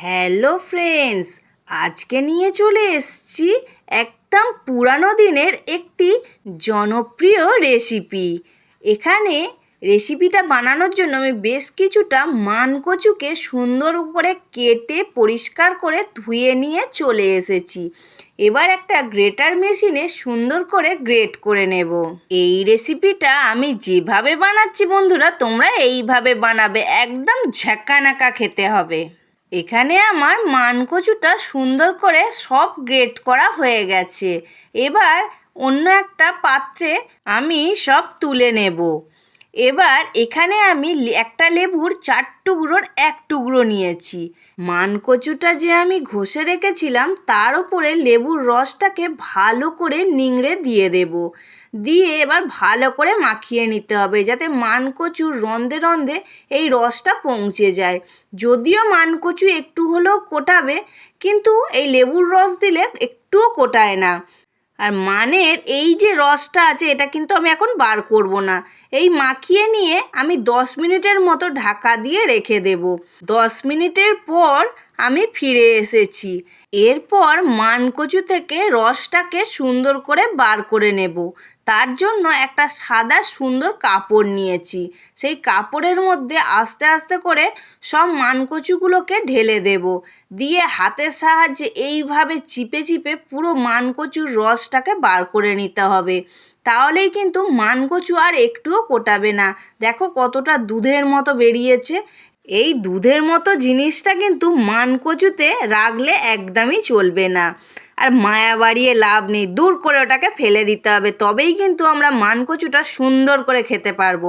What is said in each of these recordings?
Hello friends আজকে নিয়ে চলে এসছি একদম পুরানো দিনের একটি জনপ্রিয় রেসিপি এখানে রেসিপিটা বানানোর জন্য আমি বেশ কিছুটা মানকচুকে সুন্দর করে কেটে পরিষ্কার করে ধুয়ে নিয়ে চলে এসেছি। এবার একটা গ্রেটার মেশিনে সুন্দর করে গ্রেট করে নেব। এই রেসিপিটা আমি যেভাবে বানাচ্ছি বন্ধুরা, তোমরা এইভাবে বানাবে। একদম ঝাঁকানাকা খেতে হবে। এখানে আমার মানকচুটা সুন্দর করে সব গ্রেট করা হয়ে গেছে। এবার অন্য একটা পাত্রে আমি সব তুলে নেব। এবার এখানে আমি একটা লেবুর চার টুকরোর এক টুকরো নিয়েছি। মানকচুটা যে আমি ঘষে রেখেছিলাম, তার উপরে লেবুর রসটাকে ভালো করে নিংড়ে দিয়ে দেব। দিয়ে এবার ভালো করে মাখিয়ে নিতে হবে, যাতে মানকচুর রন্ধে রন্ধে এই রসটা পৌঁছে যায়। যদিও মানকচু একটু হলেও কোটাবে, কিন্তু এই লেবুর রস দিলে একটুও কোটায় না। আর মানের এই যে রসটা আছে, এটা কিন্তু আমি এখন বার করব না। এই মাখিয়ে নিয়ে আমি দশ মিনিটের মতো ঢাকা দিয়ে রেখে দেব। দশ মিনিটের পর আমি ফিরে এসেছি। এরপর মানকচু থেকে রসটাকে সুন্দর করে বার করে নেব। তার জন্য একটা সাদা সুন্দর কাপড় নিয়েছি। সেই কাপড়ের মধ্যে আস্তে আস্তে করে সব মানকচুগুলোকে ঢেলে দেব। দিয়ে হাতের সাহায্যে এইভাবে চিপে চিপে পুরো মানকচুর রসটাকে বার করে নিতে হবে। তাহলেই কিন্তু মানকচু আর একটুও কোটাবে না। দেখো কতটা দুধের মতো বেরিয়েছে। এই দুধের মতো জিনিসটা কিন্তু মানকচুতে রাখলে একদমই চলবে না। আর মায়া বাড়িয়ে লাভ নেই, দূর করে ওটাকে ফেলে দিতে হবে, তবেই কিন্তু আমরা মানকচুটা সুন্দর করে খেতে পারব।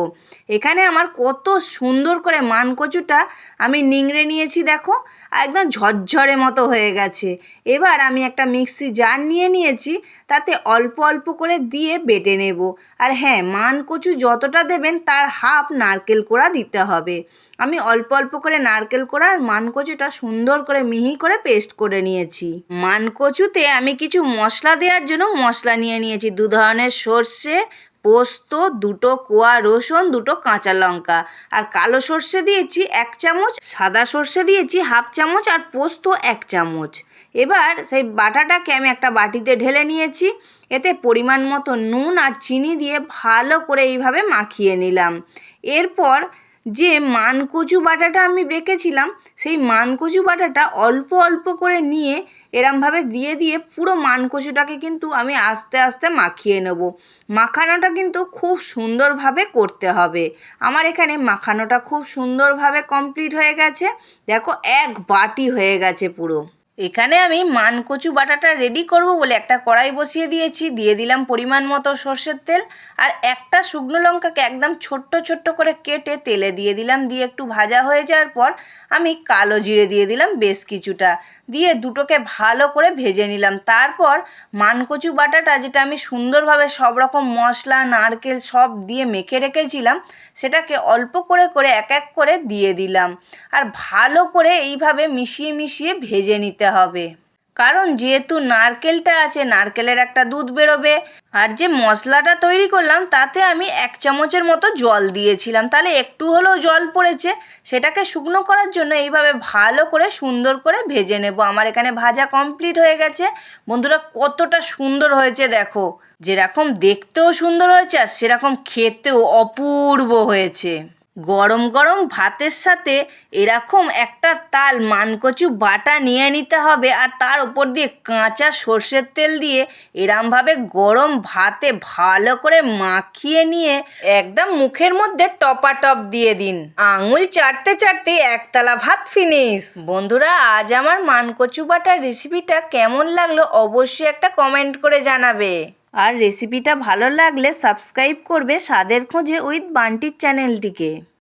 এখানে আমার কত সুন্দর করে মানকচুটা আমি নিংড়ে নিয়েছি, দেখো, একদম ঝরঝরে মতো হয়ে গেছে। এবার আমি একটা মিক্সি জার নিয়ে নিয়েছি, তাতে অল্প অল্প করে দিয়ে বেটে নেব। আর হ্যাঁ মানকচু যতটা দেবেন, তার হাফ নারকেল কোড়া দিতে হবে। আমি অল্প অল্প করে নারকেল কোড়া আর মানকচুটা সুন্দর করে মিহি করে পেস্ট করে নিয়েছি। মানকচুতে আমি কিছু মশলা দেওয়ার জন্য মশলা নিয়ে নিয়েছি। দু ধরনের সর্ষে, পোস্ত, দুটো কোয়া রসুন, দুটো কাঁচা লঙ্কা। আর কালো সর্ষে দিয়েছি এক চামচ, সাদা সর্ষে দিয়েছি হাফ চামচ আর পোস্ত এক চামচ। এবার সেই বাটাটাকে আমি একটা বাটিতে ঢেলে নিয়েছি। এতে পরিমাণ মতো নুন আর চিনি দিয়ে ভালো করে এইভাবে মাখিয়ে নিলাম। এরপর যে মানকচু বাটাটা আমি রেখেছিলাম সেই মানকচু বাটাটা অল্প অল্প করে নিয়ে এরমভাবে দিয়ে দিয়ে পুরো মানকচুটাকে কিন্তু আমি আস্তে আস্তে মাখিয়ে নেব। মাখানোটা কিন্তু খুব সুন্দরভাবে করতে হবে। আমার এখানে মাখানোটা খুব সুন্দরভাবে কমপ্লিট হয়ে গেছে। দেখো, এক বাটি হয়ে গেছে পুরো। এখানে আমি মানকচু বাটাটা রেডি করব বলে একটা কড়াই বসিয়ে দিয়েছি। দিয়ে দিলাম পরিমাণ মতো সর্ষের তেল। আর একটা শুকনো লঙ্কাকে একদম ছোট্ট ছোট্ট করে কেটে তেলে দিয়ে দিলাম। দিয়ে একটু ভাজা হয়ে যাওয়ার পর আমি কালো জিরে দিয়ে দিলাম বেশ কিছুটা। দিয়ে দুটোকে ভালো করে ভেজে নিলাম। তারপর মানকচু বাটাটা যেটা আমি সুন্দরভাবে সব রকম মশলা, নারকেল সব দিয়ে মেখে রেখেছিলাম, সেটাকে অল্প করে করে এক এক করে দিয়ে দিলাম। আর ভালো করে এইভাবে মিশিয়ে মিশিয়ে ভেজে নিতে হবে। কারণ যেহেতু নারকেলটা আছে, নারকেলের একটা দুধ বেরোবে। আর যে মশলাটা তৈরি করলাম, তাতে আমি এক চামচের মতো জল দিয়েছিলাম। তাহলে একটু হলেও জল পড়েছে। সেটাকে শুকনো করার জন্য এইভাবে ভালো করে সুন্দর করে ভেজে নেব। আমার এখানে ভাজা কমপ্লিট হয়ে গেছে। বন্ধুরা, কতটা সুন্দর হয়েছে দেখো। যেরকম দেখতেও সুন্দর হয়েছে আর সেরকম খেতেও অপূর্ব হয়েছে। গরম গরম ভাতের সাথে এরকম একটা তাল মানকচু বাটা নিয়ে নিতে হবে আর তার উপর দিয়ে কাঁচা সর্ষের তেল দিয়ে এরমভাবে গরম ভাতে ভালো করে মাখিয়ে নিয়ে একদম মুখের মধ্যে টপাটপ দিয়ে দিন। আঙুল চাটতে চাটতে একতলা ভাত ফিনিশ বন্ধুরা, আজ আমার মানকচু বাটার রেসিপিটা কেমন লাগল অবশ্যই একটা কমেন্ট করে জানাবে। আর রেসিপিটা ভালো লাগলে সাবস্ক্রাইব করবে স্বাদের খোঁজে উইথ বান্টির চ্যানেলটিকে